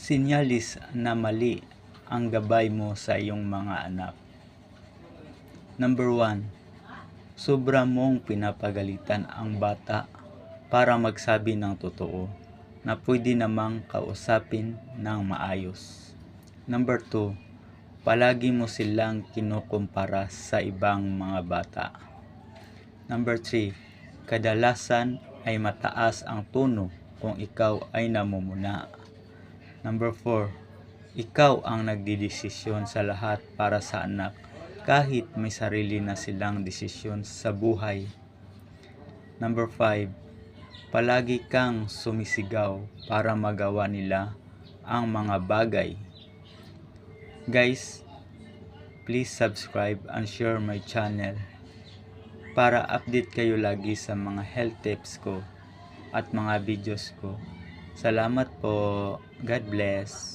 Sinyalis na mali ang gabay mo sa iyong mga anak. Number 1. Sobra mong pinapagalitan ang bata para magsabi ng totoo na pwede namang kausapin ng maayos. Number 2. Palagi mo silang kinukumpara sa ibang mga bata. Number 3. Kadalasan ay mataas ang tono kung ikaw ay namumuna. Number 4. Ikaw ang nagdidesisyon sa lahat para sa anak kahit may sarili na silang desisyon sa buhay. Number 5. Palagi kang sumisigaw para magawa nila ang mga bagay. Guys, please subscribe and share my channel para update kayo lagi sa mga health tips ko at mga videos ko. Salamat po. God bless.